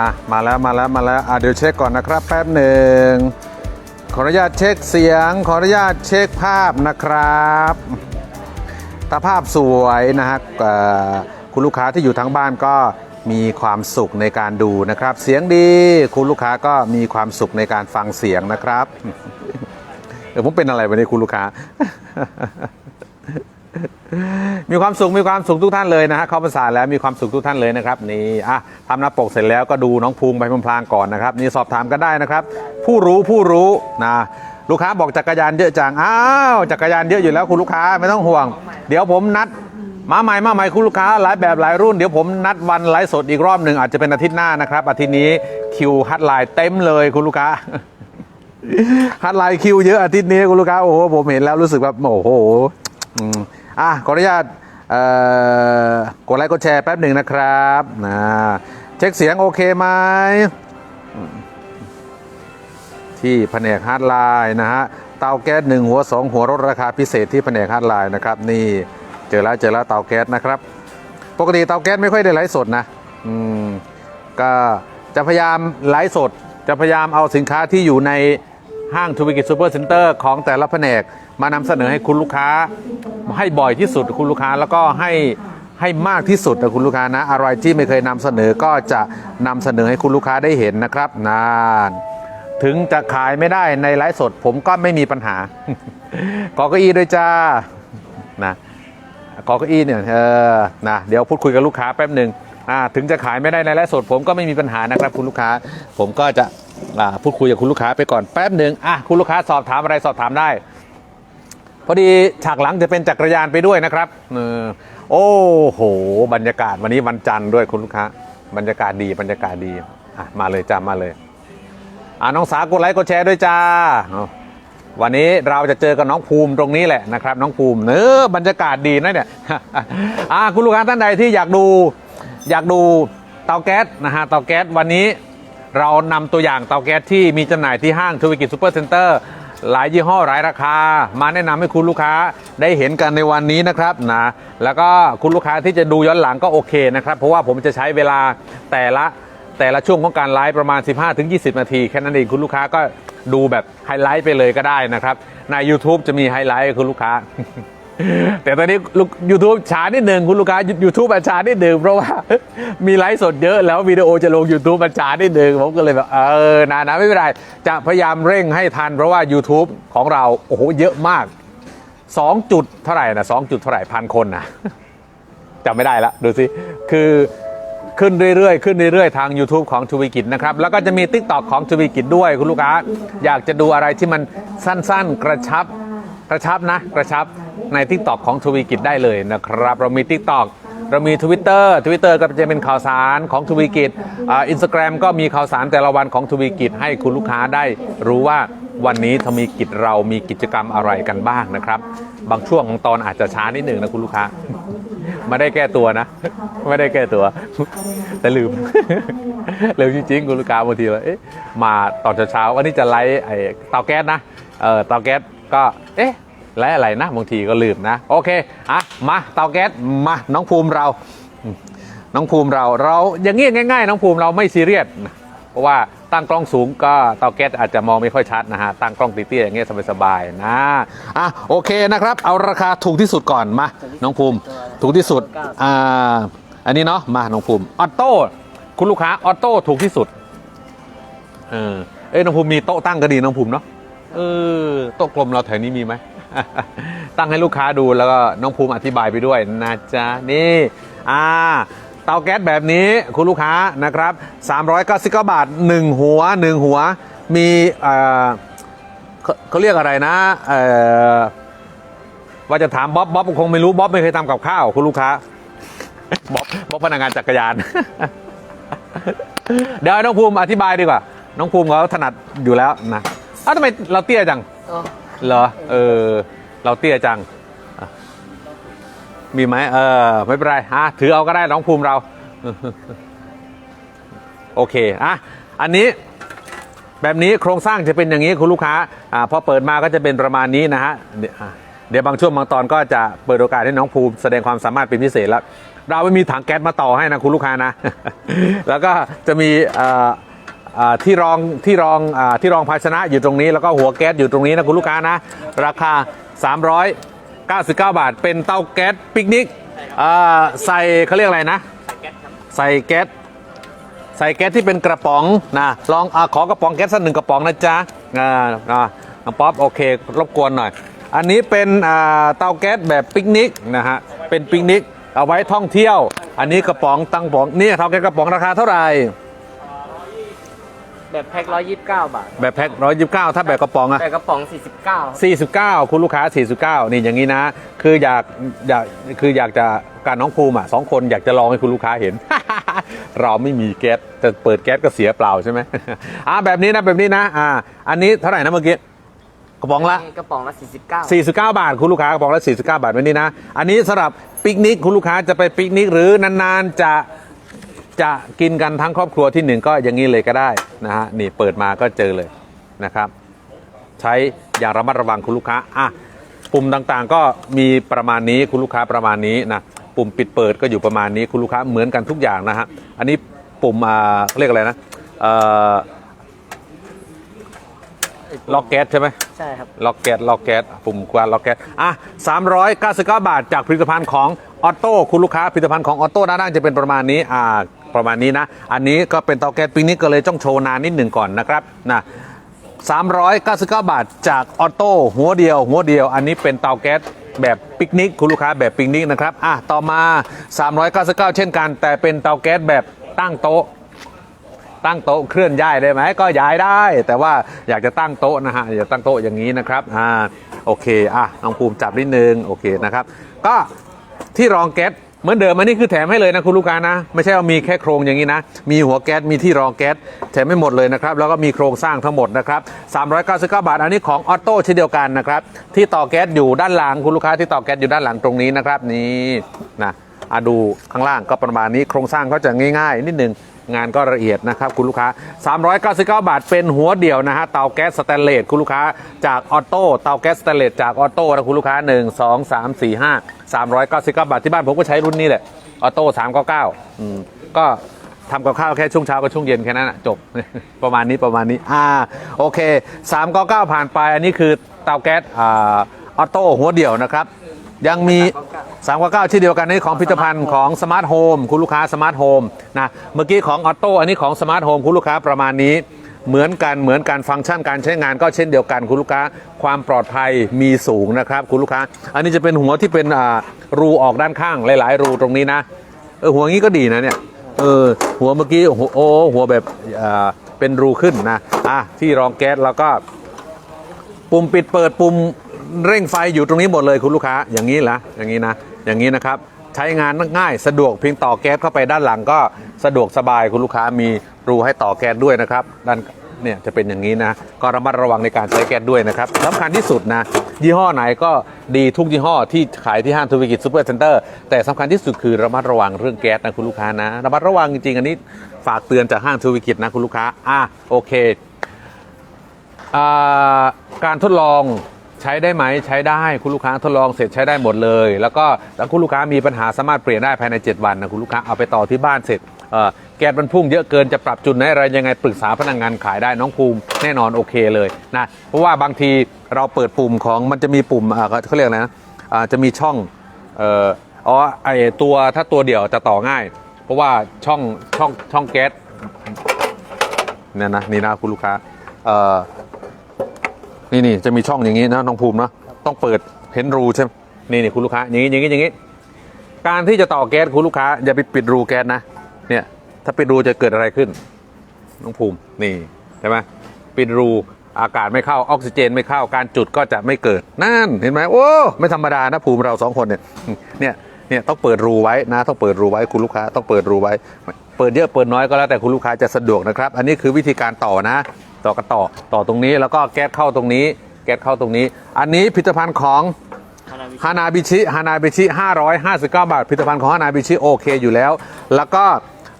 อะมาแล้วมาแล้วมาแล้วอะเดี๋ยวเช็คก่อนนะครับแป๊บหนึ่งขออนุญาตเช็คเสียง ขออนุญาตเช็คภาพนะครับถ้าภาพสวยนะฮะคุณลูกค้าที่อยู่ทั้งบ้านก็มีความสุขในการดูนะครับ เสียงดีคุณลูกค้าก็มีความสุขในการฟังเสียงนะครับเออผมเป็นอะไรวันนี้คุณลูกค้า มีความสุขมีความสุขทุกท่านเลยนะฮะเข้าภาษาแล้วมีความสุขทุกท่านเลยนะครับนี่อะทำหน้าปกเสร็จแล้วก็ดูน้องภูมิไปพลางๆก่อนนะครับ นี่สอบถามกันได้นะครับ ผู้รู้ผู้รู้นะลูกค้าบอกจักรยานเยอะจังอ้าวจักรยานเยอะอยู่แล้วคุณลูกค้าไม่ต้องห่วง เดี๋ยวผมนัดมาใหม่มาใหม่คุณลูกค้าหลายแบบหลายรุ่นเดี๋ยวผมนัดวันไลฟ์สดอีกรอบหนึ่งอาจจะเป็นอาทิตย์หน้านะครับอาทิตย์นี้คิวฮัตไลน์เต็มเลยคุณลูกค้าฮัตไลน์คิวเยอะอาทิตย์นี้คุณลูกค้าโอ้โหผมเห็นแล้วรู้สึกแบบโอ้โห อะขออนุญาตกดไลค์กดแชร์แป๊บหนึ่งนะครับนะเช็คเสียงโอเคไหมที่แผนกฮาร์ดไลน์นะฮะเตาแก๊สหนึ่งหัวสองหัวลดราคาพิเศษที่แผนกฮาร์ดไลน์นะครับนี่เจอแล้วเจอแล้วเตาแก๊สนะครับ ปกติเตาแก๊สไม่ค่อยได้ไลฟ์สดนะอืมก็จะพยายามไลฟ์สด จะพยายามเอาสินค้าที่อยู่ในห้างทูวิกิซูเปอร์เซ็นเตอร์ของแต่ละแผนก มานำเสนอให้คุณลูกค้า ให้บ่อยที่สุดคุณลูกค้าแล้วก็ให้ให้มากที่สุดนะคุณลูกค้านะอะไรที่ไม่เคยนำเสนอก็จะนำเสนอให้คุณลูกค้าได้เห็นนะครับนานถึงจะขายไม่ได้ในไลฟ์สด ผมก็ไม่มีปัญหา ขอเก้าอี้ด้วยจ้านะขอเก้าอี้เนี่ยเออนะเดี๋ยวพูดคุยกับลูกค้าแป๊บหนึ่งอ่าถึงจะขายไม่ได้ในไลฟ์สด ผมก็ไม่มีปัญหานะครับคุณลูกค้า ผมก็จะพูดคุยกับคุณลูกค้าไปก่อนแป๊บหนึ่งอะคุณลูกค้าสอบถามอะไรสอบถามได้ อดีฉากหลังจะเป็นจักรยานไปด้วยนะครับเออโอ้โห บรรยากาศวันนี้วันจันทร์ด้วยคุณลูกค้าบรรยากาศดีบรรยากาศดีอะมาเลยจ้ามาเลยอ่าน้องสากดไลค์กดแชร์ด้วยจ้าวันนี้เราจะเจอกับน้องภูมิตรงนี้แหละนะครับ น้องภูมิเนอบรรยากาศดีนะเนี่ยอ่าคุณลูกค้าท่านใดที่อยากดูอยากดูเตาแก๊สนะฮะเตาแก๊สวันนี้เรานำตัวอย่างเตาแก๊สที่มีจำหน่ายที่ห้างทวิกิจซูเปอร์เซ็นเตอร์ หลายยี่ห้อหลายราคา มาแนะนำให้คุณลูกค้าได้เห็นกันในวันนี้นะครับนะแล้วก็คุณลูกค้าที่จะดูย้อนหลังก็โอเคนะครับ เพราะว่าผมจะใช้เวลาแต่ละแต่ละช่วงของการไลฟ์ประมาณ 15-20 นาที แค่นั้นเองคุณลูกค้าก็ดูแบบไฮไลท์ไปเลยก็ได้นะครับ ใน YouTube จะมีไฮไลท์คุณลูกค้า แต่ตอนนี้ลูก YouTube ช้านิดหนึ่งคุณลูกค้า YouTube อาช้านิดหนึ่งเพราะว่ามีไลฟ์สดเยอะแล้ววิดีโอจะลง YouTube อาช้านิดหนึ่งผมก็เลยแบบเออนะนะไม่เป็นไร จะพยายามเร่งให้ทัน เพราะว่า YouTube ของเรา โอ้โห เยอะมาก 2 จุดเท่าไหร่นะ2จุดเท่าไหร่พันคนนะจำไม่ได้ละดูสิ คือขึ้นเรื่อยๆ ขึ้นเรื่อยๆ ทาง YouTube ของทวีกิจนะครับ แล้วก็จะมี Tik t o อกของทวีกิจด้วยคุณลูกค้าอยากจะดูอะไรที่มันสั้นๆ กระชับกระชับนะ กระชับ ใน Tik t o อกของทวีกิจได้เลยนะครับ เรามี Tik t o อกเรามี Twitter Twitter ก็จะเป็นข่าวสารของทวีกิจอินสตาแกรมก็มีข่าวสารแต่ละวันของทวีกิจให้คุณลูกค้าได้รู้ว่าวันนี้ทวีกิจเรามีกิจกรรมอะไรกันบ้างนะครับ บางช่วงของตอนอาจจะช้านิดหนึ่งนะคุณลูกค้า ไม่ได้แก้ตัวนะ ไม่ได้แก้ตัว แต่ลืมลืมจริงๆคุณลูกค้าบางทีว่าเอ๊ะมาตอนเช้าๆวันนี้จะไลฟ์ไอ้เตาแก๊สนะเออเตาแก๊สก็เอ๊ะ ไลฟ์อะไรนะบางทีก็ลืมนะ โอเคอะมาเตาแก๊สมาน้องภูมิเรา น้องภูมิเราเราอย่างงี้ง่าย ๆ น้องภูมิเราไม่ซีเรียสนะเพราะว่าตั้งกล้องสูงก็เตาแก๊สอาจจะมองไม่ค่อยชัดนะฮะตั้งกล้องเตี้ยๆอย่างเงี้ยสบายๆนะอะโอเคนะครับ เอาราคาถูกที่สุดก่อนมาน้องภูมิถูกที่สุดอ่าอันนี้เนาะมาน้องภูมิออโต้คุณลูกค้าออโต้ถูกที่สุดเออเอ้น้องภูมิมีโต๊ะตั้งก็ดีน้องภูมิเนาะเออโต๊ะกลมเราแถวนี้มีไหม ตั้งให้ลูกค้าดูแล้วก็น้องภูมิอธิบายไปด้วยนะจ๊ะนี่อ่าเตาแก๊สแบบนี้คุณลูกค้านะครับ399บาท 1 หัว 1 หัว มีเอ่อเขาเขาเรียกอะไรนะเอ่อว่าจะถามบ๊อบบ๊อบคงไม่รู้บ๊อบไม่เคยทำกับข้าวคุณลูกค้าบ๊อบบ๊อบพนักงานจักรยาน เดี๋ยวให้น้องภูมิอธิบายดีกว่า น้องภูมิเขาถนัดอยู่แล้วนะอ้าวทำไมเราเตี้ยจังอ๋อ เหรอ เออ เราเตี้ยจัง มีไหมเออ ไม่เป็นไรอะถือเอาก็ได้น้องภูมิเรา โอเค อะ อันนี้แบบนี้โครงสร้างจะเป็นอย่างนี้คุณลูกค้าอ่าพอเปิดมาก็จะเป็นประมาณนี้นะฮะ เดี๋ยวบางช่วงบางตอนก็จะเปิดโอกาสให้น้องภูมิแสดงความสามารถเป็นพิเศษแล้ว เราไม่มีถังแก๊สมาต่อให้นะคุณลูกค้านะ แล้วก็จะมีอ่อเอ่อ ที่รองที่รองอที่รองภาชนะอยู่ตรงนี้แล้วก็หัวแก๊สอยู่ตรงนี้นะคุณลูกค้านะ ราคา 399 บาท เป็นเตาแก๊สปิกนิกใส่เขาเรียกอะไรนะ ใส่แก๊สใส่แก๊สที่เป็นกระป๋องนะลองอขอกระป๋องแก๊สสักหนึ่งกระป๋องนะจ๊ะอ่าน้องป๊อปโอเครบกวนหน่อย อันนี้เป็นเตาแก๊สแบบปิกนิกนะฮะเป็นปิกนิกเอาไว้ท่องเที่ยว อันนี้กระป๋องตั้งป๋องนี่เตาแก๊สกระป๋องราคาเท่าไหร่ แบบแพ็คร้อยยี่สิบเก้าบาท แบบแพ็คร้อยยิบเก้าถ้าแบบกระป๋องอะแต่กระป๋องสี่สิบเก้า49 คุณลูกค้า 49 นี่อย่างนี้นะ คืออยากอยากคืออยากจะการน้องภูมิอะสองคนอยากจะลองให้คุณลูกค้าเห็น เราไม่มีแก๊สจะเปิดแก๊สก็เสียเปล่าใช่ไหม อ่าแบบนี้นะแบบนี้นะอ่าอันนี้เท่าไหร่นะเมื่อกี้กระป๋องละ กระป๋องละสี่สิบเก้า49 บาท คุณลูกค้ากระป๋องละ49 บาทไว้นี่นะ อันนี้สำหรับปิกนิกคุณลูกค้าจะไปปิกนิกหรือนานๆจะ จะกินกันทั้งครอบครัวที่หนึ่งก็อย่างนี้เลยก็ได้นะฮะนี่เปิดมาก็เจอเลยนะครับ ใช้อย่างระมัดระวังคุณลูกค้าอะปุ่มต่างๆ ก็มีประมาณนี้คุณลูกค้าประมาณนี้นะปุ่มปิดเปิดก็อยู่ประมาณนี้คุณลูกค้าเหมือนกันทุกอย่างนะฮะอันนี้ปุ่มอ่าเขาเรียกอะไรนะเอ่อล็อกแก๊สใช่ไหมใช่ครับ ล็อกแก๊สล็อกแก๊สปุ่มกวาดล็อกแก๊สอะ399 บาทจากผลิตภัณฑ์ของออโต้คุณลูกค้าผลิตภัณฑ์ของออโต้ด้านล่างจะเป็นประมาณนี้อ่า ประมาณนี้นะ อันนี้ก็เป็นเตาแก๊สปีนี้ก็เลยต้องโชว์นานนิดหนึ่งก่อนนะครับนะ399 บาทจากออโต้หัวเดียว หัวเดียว อันนี้เป็นเตาแก๊สแบบปิกนิกคุณลูกค้าแบบปิกนิกนะครับอะต่อมา 399 เช่นกัน แต่เป็นเตาแก๊สแบบตั้งโต๊ะ ตั้งโต๊ะเคลื่อนย้ายได้ไหมก็ย้ายได้ แต่ว่าอยากจะตั้งโต๊ะนะฮะอยากตั้งโต๊ะอย่างนี้นะครับอ่าโอเคอะน้องภูมิจับนิดนึงโอเคนะครับ ก็ที่รองแก๊ส เหมือนเดิมอันนี้คือแถมให้เลยนะคุณลูกค้านะ ไม่ใช่ว่ามีแค่โครงอย่างนี้นะ มีหัวแก๊สมีที่รองแก๊สแถมไม่หมดเลยนะครับ แล้วก็มีโครงสร้างทั้งหมดนะครับ399 บาท อันนี้ของออโต้เช่นเดียวกันนะครับที่ต่อแก๊สอยู่ด้านหลังคุณลูกค้าที่ต่อแก๊สอยู่ด้านหลังตรงนี้นะครับนี่นะอะดูข้างล่างก็ประมาณนี้โครงสร้างเขาจะง่าย ๆ นิดนึง งานก็ละเอียดนะครับคุณลูกค้า 399 บาทเป็นหัวเดี่ยวนะฮะเตาแก๊สสแตนเลสคุณลูกค้าจากออโต้เตาแก๊สสแตนเลสจากออโต้นะคุณลูกค้า 1 2 3 4 5 399 บาทที่บ้านผมก็ใช้รุ่นนี้แหละออโต้399อืมก็ทำกับข้าวแค่ช่วงเช้ากับช่วงเย็นแค่นั้นนะจบประมาณนี้ประมาณนี้อ่าโอเค399ผ่านไปอันนี้คือเตาแก๊สอ่าออโต้หัวเดี่ยวนะครับ ยังมี3 9 9ชื่อเดียวกันนี่ของผลิตภัณฑ์ของสมาร์ทโฮมคุณลูกค้าสมาร์ทโฮมนะเมื่อกี้ของออโต้อันนี้ของสมาร์ทโฮมคุณลูกค้าประมาณนี้ เหมือนกันเหมือนกันฟังก์ชันการใช้งานก็เช่นเดียวกันคุณลูกค้าความปลอดภัยมีสูงนะครับคุณลูกค้า อันนี้จะเป็นหัวที่เป็นอ่ารูออกด้านข้างหลาย ๆ รูตรงนี้นะเออหัวงี้ก็ดีนะเนี่ยเออหัวเมื่อกี้หัวโอ้หัวแบบอ่าเป็นรูขึ้นนะอะที่รองแก๊สแล้วก็ปุ่มปิดเปิดปุ่ม เร่งไฟอยู่ตรงนี้หมดเลยคุณลูกค้าอย่างนี้ละอย่างนี้นะอย่างนี้นะครับใช้งานง่ายสะดวกเพียงต่อแก๊สเข้าไปด้านหลังก็สะดวกสบายคุณลูกค้ามีรูให้ต่อแก๊สด้วยนะครับด้านเนี่ยจะเป็นอย่างนี้นะ ก็ระมัดระวังในการใช้แก๊สด้วยนะครับสำคัญที่สุดนะ ยี่ห้อไหนก็ดีทุกยี่ห้อที่ขายที่ห้างธุรกิจซูเปอร์เซ็นเตอร์แต่สำคัญที่สุดคือระมัดระวังเรื่องแก๊สนะคุณลูกค้านะ ระมัดระวังจริงๆ อันนี้ฝากเตือนจากห้างธุรกิจนะคุณลูกค้า อะโอเคอ่าการทดลอง ใช้ได้ไหมใช้ได้คุณลูกค้าทดลองเสร็จใช้ได้หมดเลย แล้วก็แล้วคุณลูกค้ามีปัญหาสามารถเปลี่ยนได้ภายใน 7 วันนะคุณลูกค้าเอาไปต่อที่บ้านเสร็จแก๊สมันพุ่งเยอะเกินจะปรับจุดไหนอะไรยังไงปรึกษาพนักงานขายได้น้องภูมิแน่นอนโอเคเลยนะเพราะว่าบางทีเราเปิดปุ่มของมันจะมีปุ่มเขาเรียกอะไรนะจะมีช่องอ่ออ๋อไอตัวถ้าตัวเดี่ยวจะต่อง่าย เพราะว่าช่องช่องช่องแก๊สเนี่ยนะนี่นะคุณลูกค้า นี่นี่จะมีช่องอย่างนี้นะน้องภูมิเนาะต้องเปิดเห็นรูใช่ไหมนี่นี่คุณลูกค้าอย่างนี้อย่างนี้อย่างนี้ การที่จะต่อแก๊สคุณลูกค้าอย่าไปปิดรูแก๊สนะเนี่ยถ้าปิดรูจะเกิดอะไรขึ้น น้องภูมินี่ใช่ไหมปิดรูอากาศไม่เข้าออกซิเจนไม่เข้าการจุดก็จะไม่เกิดนั่นเห็นไหมโอ้ไม่ธรรมดานะภูมิเราสองคนเนี่ยเนี่ยเนี่ยต้องเปิดรูไว้นะต้องเปิดรูไว้คุณลูกค้าต้องเปิดรูไว้ เปิดเยอะเปิดน้อยก็แล้วแต่คุณลูกค้าจะสะดวกนะครับ อันนี้คือวิธีการต่อนะ ต่อกันต่อต่อตรงนี้แล้วก็แก๊สเข้าตรงนี้ แก๊สเข้าตรงนี้ อันนี้ผลิตภัณฑ์ของฮานาบิชิฮานาบิชิ559 บาทผลิตภัณฑ์ของฮานาบิชิโอเคอยู่แล้ว แล้วก็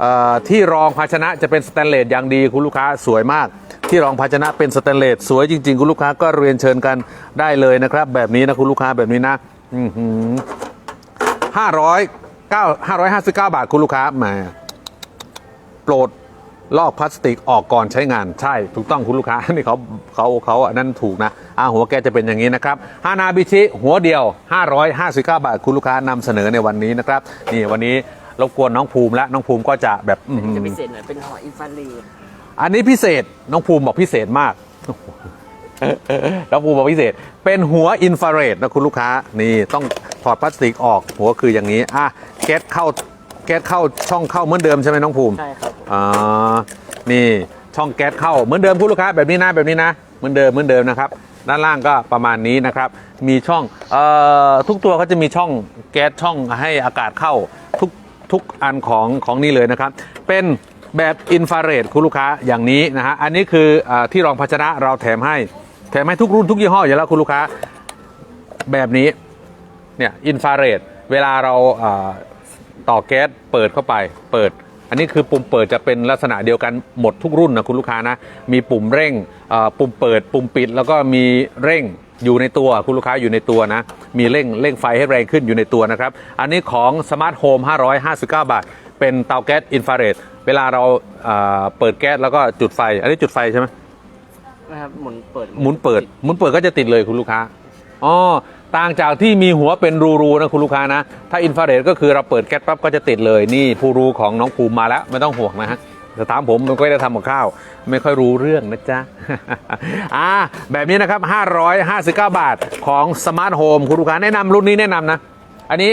เอ่อที่รองภาชนะจะเป็นสแตนเลสอย่างดีคุณลูกค้าสวยมาก ที่รองภาชนะเป็นสแตนเลสสวยจริง ๆ คุณลูกค้าก็เรียนเชิญกันได้เลยนะครับ แบบนี้นะคุณลูกค้าแบบนี้นะอือหือ9 559บาทคุณลูกค้าแหมาโปรด ลอกพลาสติกออกก่อนใช้งานใช่ถูกต้องคุณลูกค้า นี่เขาเขาเขาอันนั้นถูกนะอ่าหัวแกจะเป็นอย่างนี้นะครับฮานาบิชิหัวเดียว 559 บาทคุณลูกค้านำเสนอในวันนี้นะครับนี่วันนี้รบกวนน้องภูมิและน้องภูมิก็จะแบบอื้อหือจะพิเศษหน่อยเป็นห่ออินฟราเรดอันนี้พิเศษน้องภูมิบอกพิเศษมากน้องภูมิบอกพิเศษ เป็นหัวอินฟราเรดนะคุณลูกค้านี่ต้องถอดพลาสติกออกหัวคืออย่างนี้อะแก๊สเข้าแก๊สเข้าช่องเข้าเหมือนเดิมใช่ไหมน้องภูมิใช่ครับ อ่านี่ช่องแก๊สเข้าเหมือนเดิมคุณลูกค้าแบบนี้นะแบบนี้นะเหมือนเดิมเหมือนเดิมนะครับด้านล่างก็ประมาณนี้นะครับ มีช่องเอ่อทุกตัวเขาจะมีช่องแก๊สช่องให้อากาศเข้าทุกทุกอันของของนี่เลยนะครับ เป็นแบบอินฟราเรดคุณลูกค้าอย่างนี้นะฮะอันนี้คืออที่รองภาชนะเราแถมให้ แถมให้ทุกรุ่นทุกยี่ห้ออยู่แล้วคุณลูกค้าแบบนี้เนี่ยอินฟราเรดเวลาเราต่อแก๊สเปิดเข้าไปเปิด อันนี้คือปุ่มเปิดจะเป็นลักษณะเดียวกันหมดทุกรุ่นนะคุณลูกค้านะ มีปุ่มเร่งอ่าปุ่มเปิด ปุ่มปิด แล้วก็มีเร่งอยู่ในตัวคุณลูกค้าอยู่ในตัวนะ มีเร่งเร่งไฟให้แรงขึ้นอยู่ในตัวนะครับ อันนี้ของสมาร์ทโฮม559 บาท เป็นเตาแก๊สอินฟราเรดเวลาเราอ่าเปิดแก๊สแล้วก็จุดไฟ อันนี้จุดไฟใช่ไหมนะครับหมุนเปิดหมุนเปิดหมุนเปิดก็จะติดเลยคุณลูกค้าอ๋อ ต่างจากที่มีหัวเป็นรูๆนะคุณลูกค้านะ ถ้าอินฟราเรดก็คือเราเปิดแก๊สปั๊บก็จะติดเลยนี่ผู้รู้ของน้องภูมิมาแล้วไม่ต้องห่วงนะฮะแต่ถามผมมันก็ได้ทำกับข้าว ไม่ค่อยรู้เรื่องนะจ๊ะ อ่า แบบนี้นะครับ 559 บาทของสมาร์ทโฮมคุณลูกค้าแนะนำรุ่นนี้แนะนำนะ อันนี้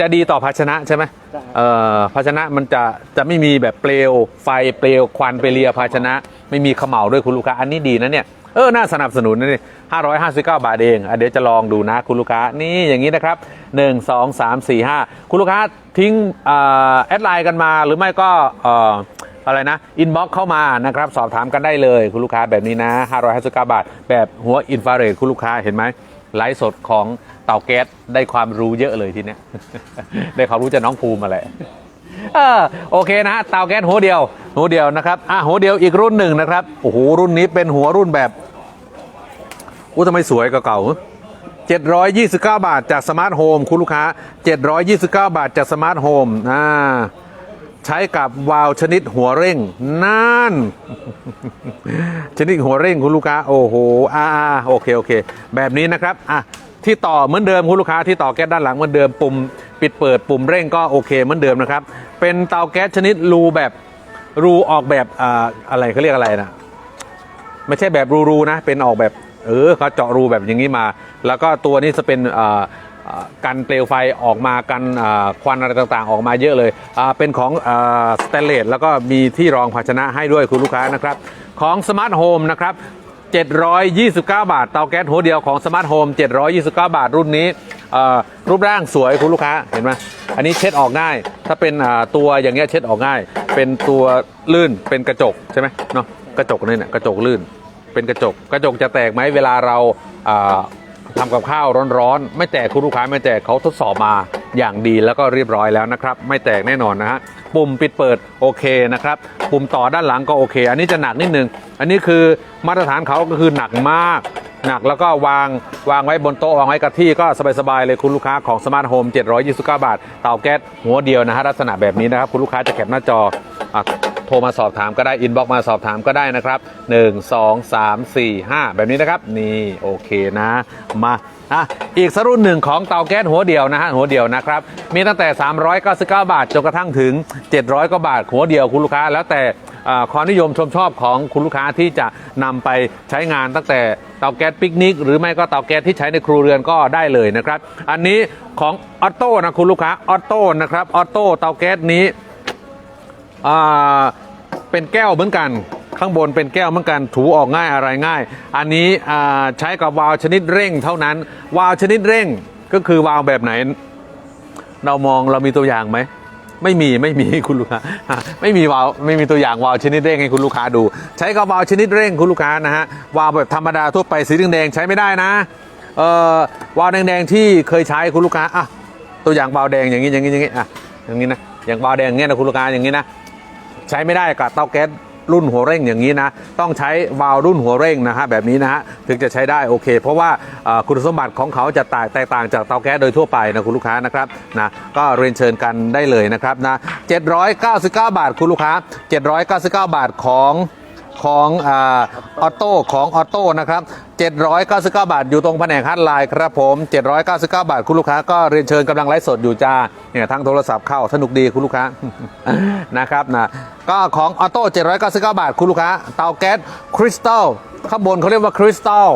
จะดีต่อภาชนะใช่ไหมเอ่อภาชนะมันจะจะไม่มีแบบเปลวไฟเปลวควันไปเลียภาชนะ ไม่มีเขม่าด้วยคุณลูกค้าอันนี้ดีนะเนี่ย เออ น่าสนับสนุนนะนี่559บเก้าบาทเองอเดี๋ยวจะลองดูนะคุณลูกค้า นี่อย่างนี้นะครับ1 2 3 4 5คุณลูกค้าทิ้งแอดไลน์กันมาหรือไม่ก็เอะไรนะอินบ็อกเข้ามานะครับ สอบถามกันได้เลยคุณลูกค้าแบบนี้นะ559บาท แบบหัวอินฟราเรดคุณลูกค้าเห็นไหมไลฟ์สดของเต่าแก๊สได้ความรู้เยอะเลยทีเนี้ยได้ความรู้จากน้องภูมิมาแหละ เออโอเคนะเตาแก๊สหัวเดียว หัวเดียวนะครับอะหัวเดียวอีกรุ่นหนึ่งนะครับโอ้โหรุ่นนี้เป็นหัวรุ่นแบบอู้ทำไมสวยกว่าเก่า729 บาทจากสมาร์ทโฮมคุณลูกค้า 729 บาทจากสมาร์ทโฮมอ่าใช้กับวาล์วชนิดหัวเร่งนั่น ชนิดหัวเร่งคุณลูกค้า โอ้โหอ่าอ่าโอเค โอเค แบบนี้นะครับ อะ ที่ต่อเหมือนเดิมคุณลูกค้าที่ต่อแก๊สด้านหลังเหมือนเดิมปุ่มปิดเปิดปุ่มเร่งก็โอเคเหมือนเดิมนะครับ เป็นเตาแก๊สชนิดรูแบบรูออกแบบอ่าอะไรเขาเรียกอะไรนะไม่ใช่แบบรูๆนะ เป็นออกแบบเออเขาเจาะรูแบบอย่างนี้มา แล้วก็ตัวนี้จะเป็นอ่าอ่ากันเปลวไฟออกมากันควันอะไรต่างๆ ออกมาเยอะเลย เป็นของสแตนเลสแล้วก็มีที่รองภาชนะให้ด้วยคุณลูกค้านะครับ ของสมาร์ทโฮมนะครับ 729 บาท เตาแก๊สหัวเดียวของสมาร์ทโฮม729 บาท รุ่นนี้รูปร่างสวยคุณลูกค้าเห็นไหมอันนี้เช็ดออกง่าย ถ้าเป็นตัวอย่างเงี้ยเช็ดออกง่าย เป็นตัวลื่นเป็นกระจกใช่ไหมเนาะกระจกนี่เนี่ยกระจกลื่น เป็นกระจก กระจกจะแตกไหมเวลาเราอ่าทำกับข้าวร้อนๆ ไม่แตกคุณลูกค้าไม่แตกเขาทดสอบมา อย่างดีแล้วก็เรียบร้อยแล้วนะครับ ไม่แตกแน่นอนนะฮะปุ่มปิดเปิดโอเคนะครับ ปุ่มต่อด้านหลังก็โอเค อันนี้จะหนักนิดนึง อันนี้คือมาตรฐานเขาก็คือหนักมาก หนักแล้วก็วางวางไว้บนโต๊ะวางไว้กับที่ก็สบายๆเลยคุณลูกค้าของสมาร์ทโฮม729 บาท เตาแก๊สหัวเดียวนะฮะลักษณะแบบนี้นะครับ คุณลูกค้าจะแคปหน้าจออโทรมาสอบถามก็ได้อินบ็อกมาสอบถามก็ได้นะครับ 1 2 3 4 5 แบบนี้นะครับ นี่โอเคนะมา อะอีกสรุ่นหนึ่งของเตาแก๊สหัวเดียวนะฮะหัวเดียวนะครับ มีตั้งแต่ 399 บาทจนกระทั่งถึง 700กว่าบาทหัวเดียวคุณลูกค้า แล้วแต่ความนิยมชมชอบของคุณลูกค้าที่จะนำไปใช้งานตั้งแต่เตาแก๊สปิกนิก หรือไม่ก็เตาแก๊สที่ใช้ในครัวเรือนก็ได้เลยนะครับ อันนี้ของออโต้นะคุณลูกค้าออโต้นะครับออโต้เตาแก๊สนี้เป็นแก้วเหมือนกัน ข้างบนเป็นแก้วเหมือนกันถูออกง่ายอะไรง่าย อันนี้ใช้กับวาล์วชนิดเร่งเท่านั้น วาล์วชนิดเร่งก็คือวาล์วแบบไหน เรามองเรามีตัวอย่างไหมไม่มีไม่มีคุณลูกค้าไม่มีวาลไม่มีตัวอย่างวาลชนิดเร่งให้คุณลูกค้าดู ใช้กับวาลชนิดเร่งคุณลูกค้านะฮะวาลแบบธรรมดาทั่วไปสีแดงใช้ไม่ได้นะเอ่อวาลแดงๆที่เคยใช้คุณลูกค้าอะตัวอย่างวาลแดงอย่างนี้อย่างนี้อย่างนี้อะอย่างนี้นะอย่างวาลแดงอย่างเงี้ยนะคุณลูกค้าอย่างนี้นะใช้ไม่ได้กับเตาแก๊ส รุ่นหัวเร่งอย่างนี้นะ ต้องใช้วาล์วรุ่นหัวเร่งนะฮะแบบนี้นะฮะถึงจะใช้ได้โอเค เพราะว่าคุณสมบัติของเขาจะแตกแตกต่างจากเตาแก๊สโดยทั่วไปนะคุณลูกค้านะครับนะก็เรียนเชิญกันได้เลยนะครับนะ799 บาทคุณลูกค้า 799 บาทของ ของออโต้ของออโต้นะครับ799 บาท อยู่ตรงแผนกฮัตไลน์ครับผม 799 บาท คุณลูกค้าก็เรียนเชิญกำลังไลฟ์สดอยู่จ้าเนี่ยทั้งโทรศัพท์เข้าสนุกดีคุณลูกค้านะครับนะก็ของออโต้799 บาท คุณลูกค้า เตาแก๊สคริสตัลข้างบนเขาเรียกว่าคริสตัล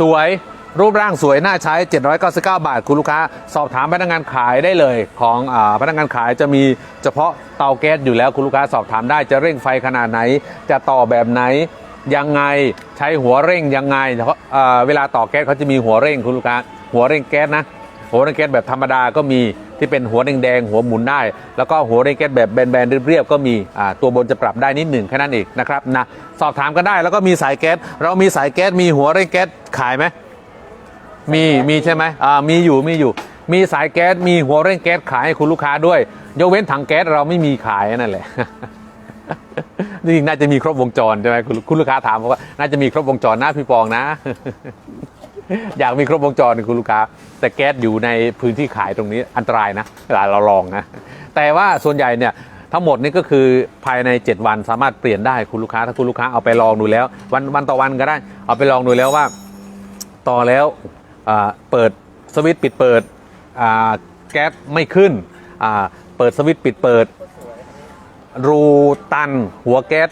สวย รูปร่างสวยน่าใช้ 799 บาท คุณลูกค้า สอบถามพนักงานขายได้เลย ของอพนักงานขายจะมีเฉพาะเตาแก๊สอยู่แล้วคุณลูกค้าสอบถามได้จะเร่งไฟขนาดไหน จะต่อแบบไหนยังไงใช้หัวเร่งยังไงเพราะเวลาต่อแก๊สเขาจะมีหัวเร่งคุณลูกค้าหัวเร่งแก๊สนะหัวเร่งแก๊สแบบธรรมดาก็มีที่เป็นหัวแดงๆหัวหมุนได้ แล้วก็หัวเร่งแก๊สแบบแบนๆเรียบๆก็มีตัวบนจะปรับได้นิดหนึ่งแค่นั้นเองนะครับนะสอบถามกันได้แล้วก็มีสายแก๊สเรามีสายแก๊สมีหัวเร่งแก๊สขายไหม มีมีใช่ไหมอ่ามีอยู่มีอยู่ มีสายแก๊สมีหัวเร่งแก๊สขายให้คุณลูกค้าด้วยยกเว้นถังแก๊สเราไม่มีขายนั่นแหละจริงๆน่าจะมีครบวงจรใช่ไหมคุณคุณลูกค้าถามว่า น่าจะมีครบวงจรนะพี่ปองนะ อยากมีครบวงจรคุณลูกค้า แต่แก๊สอยู่ในพื้นที่ขายตรงนี้อันตรายนะเวลาเราลองนะแต่ว่าส่วนใหญ่เนี่ยทั้งหมดนี่ก็คือภายใน 7 วันสามารถเปลี่ยนได้คุณลูกค้า ถ้าคุณลูกค้าเอาไปลองดูแล้ว วันวันต่อวันก็ได้ เอาไปลองดูแล้วว่า ต่อแล้วอ่า เปิดสวิตช์ปิดเปิดแก๊สไม่ขึ้น เปิดสวิตช์ปิดเปิด รูตันหัวแก๊ส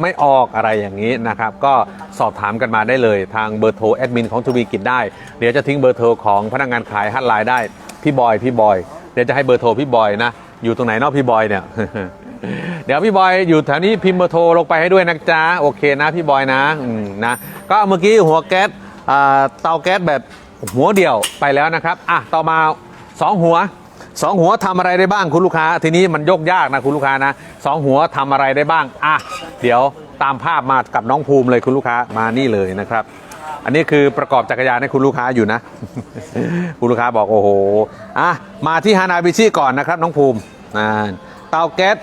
ไม่ออกอะไรอย่างนี้นะครับ ก็สอบถามกันมาได้เลยทางเบอร์โทรแอดมินของทวีกิจได้ เดี๋ยวจะทิ้งเบอร์โทรของพนักงานขายฮัตไลน์ได้ พี่บอย พี่บอย เดี๋ยวจะให้เบอร์โทรพี่บอยนะ อยู่ตรงไหนเนอกพี่บอยเนี่ย เดี๋ยวพี่บอยอยู่แถวนี้พิมพ์เบอร์โทรลงไปให้ด้วยนะจ๊ะ โอเคนะพี่บอยนะนะ ก็เมื่อกี้หัวแก๊สเตาแก๊สแบบ หัวเดียวไปแล้วนะครับอะต่อมาสองหัวสองหัวทำอะไรได้บ้างคุณลูกค้า ทีนี้มันยกยากนะคุณลูกค้านะสองหัวทำอะไรได้บ้างอะเดี๋ยวตามภาพมากับน้องภูมิเลยคุณลูกค้ามานี่เลยนะครับ อันนี้คือประกอบจักรยานให้คุณลูกค้าอยู่นะ คุณลูกค้าบอกโอ้โหอะมาที่ฮานาบิชิก่อนนะครับน้องภูมิอ่าเตาแก๊ส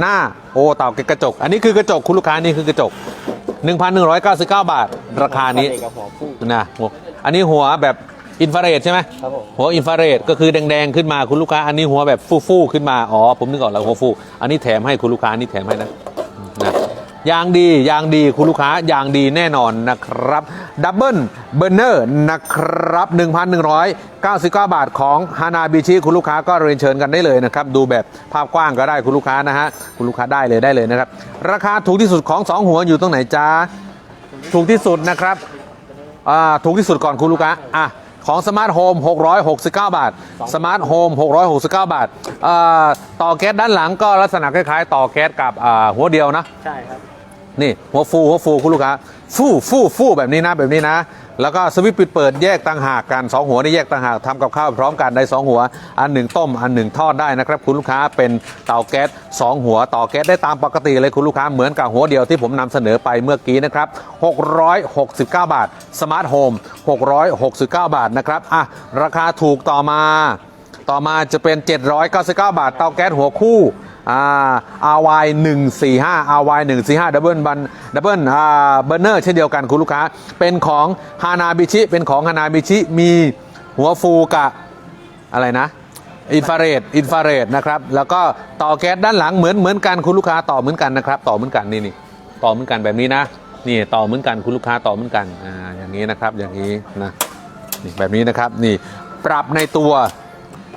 หน้าโอ้เตาแก๊สกระจก อันนี้คือกระจกคุณลูกค้านี่คือกระจก 1,199 บาท ราคานี้กับหัวผู้นะหัว อันนี้หัวแบบอินฟราเรดใช่ไหมครับผม หัวอินฟราเรดก็คือแดงๆขึ้นมาคุณลูกค้า อันนี้หัวแบบฟู่ๆขึ้นมา อ๋อ ผมนึกออกแล้วหัวฟู อันนี้แถมให้คุณลูกค้าอันนี้แถมให้นะนะยางดียางดีคุณลูกค้ายางดีแน่นอนนะครับดับเบิลเบอร์เนอร์นะครับ 1,199 บาทของฮานาบิชิคุณลูกค้าก็เรียนเชิญกันได้เลยนะครับ ดูแบบภาพกว้างก็ได้คุณลูกค้านะฮะ คุณลูกค้าได้เลยได้เลยนะครับ ราคาถูกที่สุดของสองหัวอยู่ตรงไหนจ้าถูกที่สุดนะครับอ่า ถูกที่สุดก่อนคุณลูกค้าอะของสมาร์ทโฮม669 บาท สมาร์ทโฮม669 บาทอ่าต่อแก๊สด้านหลังก็ลักษณะคล้ายๆ ต่อแก๊สกับอ่าหัวเดียวนะ ใช่ครับ นี่ หัวฟูหัวฟูคุณลูกค้า ฟูฟูฟูแบบนี้นะแบบนี้นะ แล้วก็สวิตช์ปิดเปิดแยกต่างหากกัน2หัวนี่แยกต่างหากทำกับข้าวพร้อมกันได้ 2 หัว อันหนึ่งต้ม อันหนึ่งทอดได้นะครับ คุณลูกค้าเป็นเตาแก๊ส2หัวต่อแก๊สได้ตามปกติเลยคุณลูกค้าเหมือนกับหัวเดียวที่ผมนำเสนอไปเมื่อกี้นะครับ669 บาทสมาร์ทโฮม669 บาทนะครับอะราคาถูกต่อมา ต่อมาจะเป็น 799 บาทเตาแก๊สหัวคู่ อ่า RY 145 RY 145ดับเบิลบันดับเบิลอ่าเบอร์เนอร์เช่นเดียวกันคุณลูกค้า เป็นของฮานาบิชิเป็นของฮานาบิชิมีหัวฟูกับอะไรนะอินฟราเรดอินฟราเรดนะครับ แล้วก็ต่อแก๊สด้านหลังเหมือนเหมือนกันคุณลูกค้าต่อเหมือนกันนะครับ ต่อเหมือนกันนี่นี่ต่อเหมือนกันแบบนี้นะนี่ต่อเหมือนกันคุณลูกค้าต่อเหมือนกันอ่าอย่างนี้นะครับอย่างนี้นะนี่แบบนี้นะครับนี่ปรับในตัว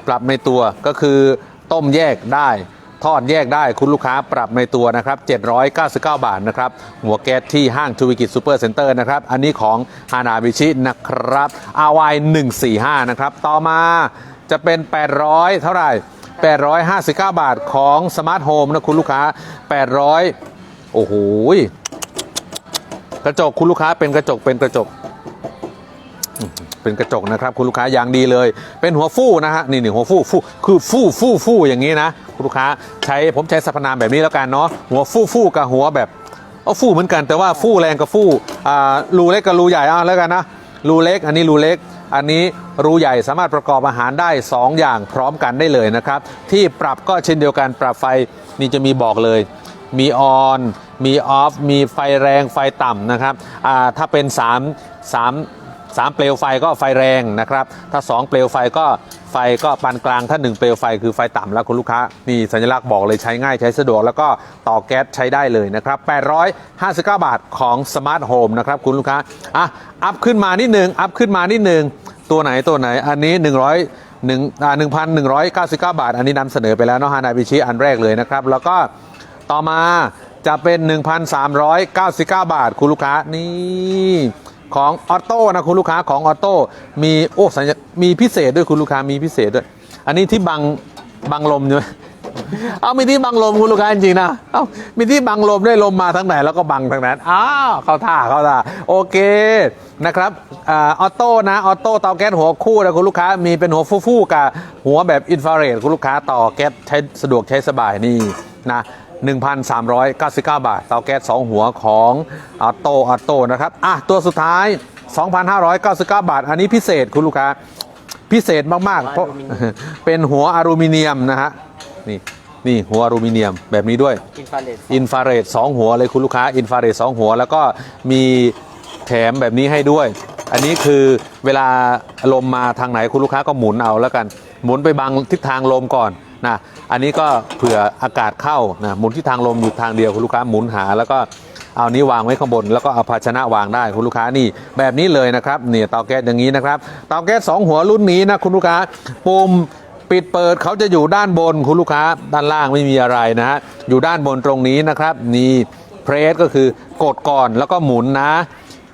ปรับในตัวก็คือต้มแยกได้ ทอดแยกได้คุณลูกค้าปรับในตัวนะครับ 799 บาทนะครับ หัวแก๊สที่ห้างทูวิกิจซูเปอร์เซ็นเตอร์นะครับ อันนี้ของฮานาบิชินะครับ RY 145 นะครับ ต่อมาจะเป็น 800 เท่าไหร่ 859 บาทของสมาร์ทโฮมนะคุณลูกค้า 800 โอ้โหกระจกคุณลูกค้าเป็นกระจกเป็นกระจก เป็นกระจกนะครับคุณลูกค้าอย่างดีเลย เป็นหัวฟู่นะฮะนี่หนึ่งหัวฟู่ฟู่คือฟู่ฟู่ฟู่อย่างนี้นะคุณลูกค้าใช้ผมใช้สรรพนามแบบนี้แล้วกันเนาะหัวฟู่ฟู่กับหัวแบบเอาฟู่เหมือนกันแต่ว่าฟู่แรงกับฟู่อ่ารูเล็กกับรูใหญ่เอาแล้วกันนะรูเล็กอันนี้รูเล็กอันนี้รูใหญ่สามารถประกอบอาหารได้ 2 อย่างพร้อมกันได้เลยนะครับ ที่ปรับก็เช่นเดียวกันปรับไฟนี่จะมีบอกเลย มีออนมีออฟมีไฟแรงไฟต่ำนะครับอ่าถ้าเป็น 3 3 3 เปลวไฟก็ไฟแรงนะครับ ถ้า 2 เปลวไฟก็ไฟก็ปานกลาง ถ้า 1 เปลวไฟคือไฟต่ำแล้วคุณลูกค้า นี่สัญลักษณ์บอกเลยใช้ง่ายใช้สะดวก แล้วก็ต่อแก๊สใช้ได้เลยนะครับ 859 บาทของสมาร์ทโฮมนะครับคุณลูกค้า อะ อัพขึ้นมานิดนึง อัพขึ้นมานิดนึง ตัวไหนตัวไหน อันนี้ 100หนึ่งอ่าหนึ่งพันหนึ่งร้อยเก้าสิบเก้าบาท อันนี้นำเสนอไปแล้วเนาะฮานาบิชิอันแรกเลยนะครับ แล้วก็ต่อมาจะเป็น 1,399 บาท คุณลูกค้านี่ ของออโต้นะคุณลูกค้าของออโต้มีโอ้สัญญามีพิเศษด้วยคุณลูกค้ามีพิเศษด้วย อันนี้ที่บังบังลมใช่ไหมเอามีที่บังลมคุณลูกค้าจริงๆนะเอามีที่บังลมได้ลมมาทั้งไหนแล้วก็บังทั้งนั้นอ้าวเข้าท่าเข้าท่าโอเคนะครับอออโต้นะออโต้เตาแก๊สหัวคู่นะคุณลูกค้ามีเป็นหัวฟู่ๆกับหัวแบบอินฟราเรดคุณลูกค้าต่อแก๊สใช้สะดวกใช้สบายนี่นะ 1,399 บาท เตาแก๊ส2 หัวของออโต้ออโต้นะครับ อะ ตัวสุดท้าย 2,599 บาท อันนี้พิเศษคุณลูกค้า พิเศษมากๆ เพราะเป็นหัวอลูมิเนียมนะฮะ นี่นี่หัวอลูมิเนียมแบบนี้ด้วยอินฟราเรดอินฟราเรดสองหัวเลยคุณลูกค้า อินฟราเรดสองหัว แล้วก็มีแถมแบบนี้ให้ด้วย อันนี้คือเวลาลมมาทางไหนคุณลูกค้าก็หมุนเอาแล้วกัน หมุนไปบังทิศทางลมก่อนนะ อันนี้ก็เผื่ออากาศเข้านะหมุนทิศทางลมอยู่ทางเดียวคุณลูกค้าหมุนหา แล้วก็เอานี้วางไว้ข้างบน แล้วก็เอาภาชนะวางได้คุณลูกค้านี่แบบนี้เลยนะครับเนี่ยเตาแก๊สอย่างนี้นะครับเตาแก๊สสองหัวรุ่นนี้นะคุณลูกค้าปุ่มปิดเปิดเขาจะอยู่ด้านบนคุณลูกค้า ด้านล่างไม่มีอะไรนะฮะอยู่ด้านบนตรงนี้นะครับนี่เพรสก็คือกดก่อนแล้วก็หมุนนะ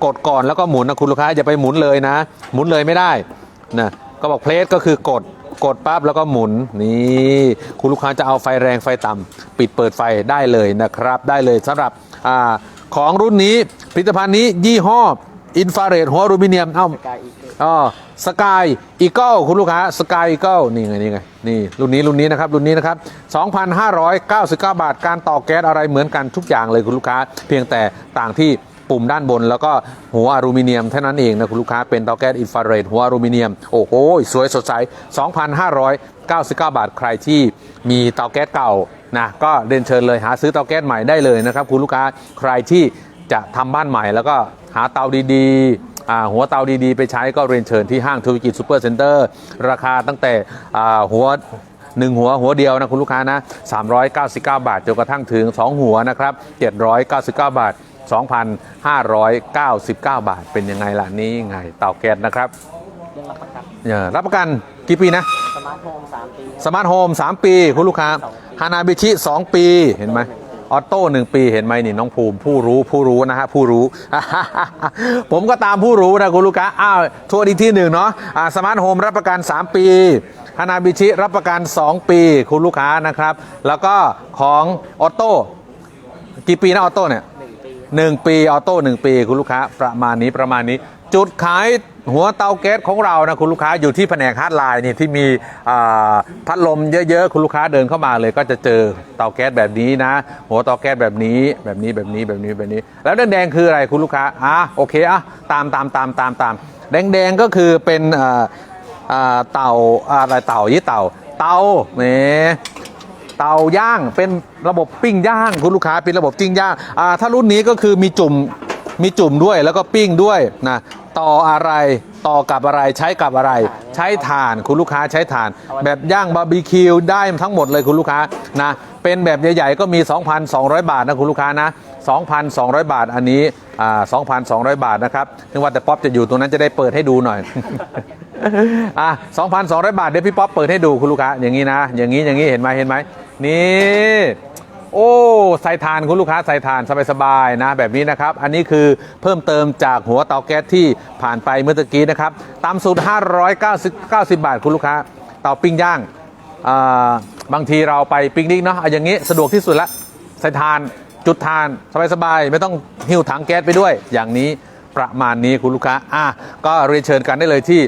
กดก่อนแล้วก็หมุนนะคุณลูกค้าอย่าไปหมุนเลยนะ หมุนเลยไม่ได้นะก็บอกเพรสก็คือกด กดปั๊บแล้วก็หมุนนี่คุณลูกค้าจะเอาไฟแรงไฟต่ำปิดเปิดไฟได้เลยนะครับ ได้เลยสำหรับอาของรุ่นนี้ผลิตภัณฑ์นี้ยี่ห้ออินฟราเรดหัวอลูมิเนียมเอ้ากายอีกอ๋อสกายอีเกิลคุณลูกค้าสกายอีเกิลนี่ไงนี่ไงนี่รุ่นนี้รุ่นนี้นะครับรุ่นนี้นะครับ 2,599 บาทการต่อแก๊สอะไรเหมือนกันทุกอย่างเลยคุณลูกค้า เพียงแต่ต่างที่ ปุ่มด้านบน แล้วก็หัวอลูมิเนียมเท่านั้นเองนะคุณลูกค้าเป็นเตาแก๊สอินฟราเรดหัวอลูมิเนียม โอ้โห สวยสดใส 2,599 บาทใครที่มีเตาแก๊สเก่านะก็เรียนเชิญเลยหาซื้อเตาแก๊สใหม่ได้เลยนะครับคุณลูกค้าใครที่จะทำบ้านใหม่แล้วก็หาเตาดีๆ หัวเตาดีๆ ไปใช้ก็เรียนเชิญที่ห้างธุรกิจซูเปอร์เซ็นเตอร์ราคาตั้งแต่หัวหนึ่งหัวหัวเดียวนะคุณลูกค้านะ 399 บาทจนกระทั่งถึง 2 หัวนะครับ 799 บาท 2,599 บาท เป็นยังไงล่ะนี่ไงเตาแก๊สนะครับเรื่องรับประกันเออรับประกันกี่ปีนะ สมาร์ทโฮมสามปีสมาร์ทโฮม3ปี คุณลูกค้าฮานาบิชิ2ปีเห็นไหมออโต้1ปีเห็นไหมนี่น้องภูมิผู้รู้ผู้รู้นะฮะผู้รู้ ผมก็ตามผู้รู้นะคุณลูกค้าอ้าวทวนอีกที่หนึ่งเนาะอ่าสมาร์ทโฮมรับประกัน 3 ปีฮานาบิชิรับประกัน 2 ปี คุณลูกค้านะครับ แล้วก็ของออโต้กี่ปีนะออโต้เนี่ย หนึ่งปีออโต้หนึ่งปีคุณลูกค้าประมาณนี้ประมาณนี้ จุดขายหัวเตาแก๊สของเรานะคุณลูกค้าอยู่ที่แผนกฮาร์ดไลน์นี่ที่มีพัดลมเยอะๆ คุณลูกค้าเดินเข้ามาเลย ก็จะเจอเตาแก๊สแบบนี้นะ หัวเตาแก๊สแบบนี้แบบนี้แบบนี้แบบนี้แบบนี้ แล้วแดงๆคืออะไรคุณลูกค้าอะโอเคอะตามตามตามตามตามแดงๆก็คือเป็นอ่าอ่าเต่าอะไรเต่ายี่เต่าเตาเนี่ย เตาย่างเป็นระบบปิ้งย่างคุณลูกค้าเป็นระบบปิ้งย่างอ่าถ้ารุ่นนี้ก็คือมีจุ่มมีจุ่มด้วยแล้วก็ปิ้งด้วยนะต่ออะไรต่อกับอะไรใช้กับอะไร ใช้ถ่านคุณลูกค้าใช้ถ่าน แบบย่างบาร์บีคิวได้ทั้งหมดเลยคุณลูกค้านะเป็นแบบใหญ่ๆก็มี 2,200 บาทนะคุณลูกค้านะ 2,200 บาทอันนี้อ่า2,200 บาทนะครับนึกว่าแต่ป๊อปจะอยู่ตรงนั้นจะได้เปิดให้ดูหน่อยอะ2,200 บาทเดี๋ยวพี่ป๊อปเปิดให้ดูคุณลูกค้าอย่างนี้นะ อย่างนี้อย่างนี้เห็นไหมเห็นไหม นี่ โอ้ใส่ทานคุณลูกค้าใส่ทานสบายๆนะ แบบนี้นะครับ อันนี้คือเพิ่มเติมจากหัวเตาแก๊สที่ผ่านไปเมื่อตะกี้นะครับตามสูตร590 90บาทคุณลูกค้า เตาปิ้งย่างาบางทีเราไปปิกนิกเนาะอาอย่างนี้สะดวกที่สุดละใส่ทานจุดทานสบายๆไม่ต้องหิ้วถังแก๊สไปด้วย อย่างนี้ประมาณนี้คุณลูกค้าอะก็เรียนเชิญกันได้เลยที่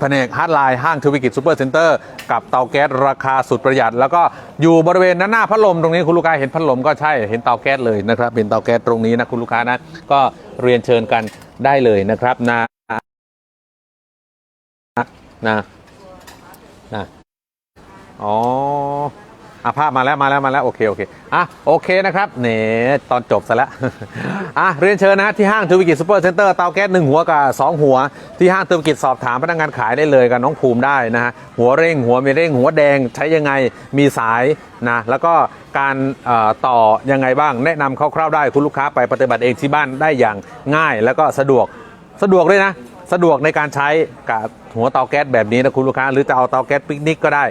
แผนกฮาร์ดไลน์ห้างทวิกิจซูเปอร์เซ็นเตอร์กับเตาแก๊สราคาสุดประหยัด แล้วก็อยู่บริเวณหน้าหน้าพัดลมตรงนี้คุณลูกค้าเห็นพัดลมก็ใช่เห็นเตาแก๊สเลยนะครับเป็นเตาแก๊สตรงนี้นะคุณลูกค้านะก็เรียนเชิญกันได้เลยนะครับนะนะนะอ๋อ อะภาพมาแล้วมาแล้วมาแล้วโอเคโอเคอะโอเคนะครับเนี่ยตอนจบซะแล้วอะเรียนเชิญนะที่ห้างทวิกิจซูเปอร์เซ็นเตอร์เตาแก๊สหนึ่งหัวกับสองหัว ที่ห้างทวิกิจสอบถามพนักงานขายได้เลยกับน้องภูมิได้นะฮะหัวเร่งหัวไม่เร่งหัวแดงใช้ยังไงมีสายนะแล้วก็การต่อยังไงบ้างแนะนำคร่าวๆได้คุณลูกค้าไปปฏิบัติเองที่บ้านได้อย่างง่าย แล้วก็สะดวกสะดวกด้วยนะสะดวกในการใช้กับหัวเตาแก๊สแบบนี้นะคุณลูกค้า หรือจะเอาเตาแก๊สปิกนิกก็ได้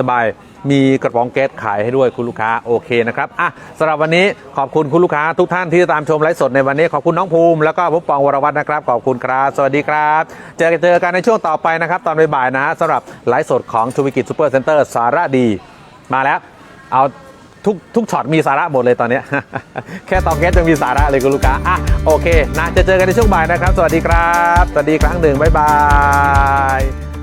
สบายๆ มีกระป๋องแก๊สขายให้ด้วยคุณลูกค้าโอเคนะครับอะสำหรับวันนี้ขอบคุณคุณลูกค้าทุกท่านที่ตามชมไลฟ์สดในวันนี้ขอบคุณน้องภูมิแล้วก็ผมปองวรวัฒน์นะครับขอบคุณครับสวัสดีครับ เจอกันเจอกันในช่วงต่อไปนะครับ ตอนบ่ายๆนะฮะสำหรับไลฟ์สดของทูวิกิจซูเปอร์เซ็นเตอร์สาระดี มาแล้วเอาทุกทุกช็อตมีสาระหมดเลยตอนเนี้ยแค่เตาแก๊สจะมีสาระเลยคุณลูกค้าอะโอเคนะจะเจอกันในช่วงบ่ายนะครับ สวัสดีครับ สวัสดีครั้งหนึ่งบ๊ายบาย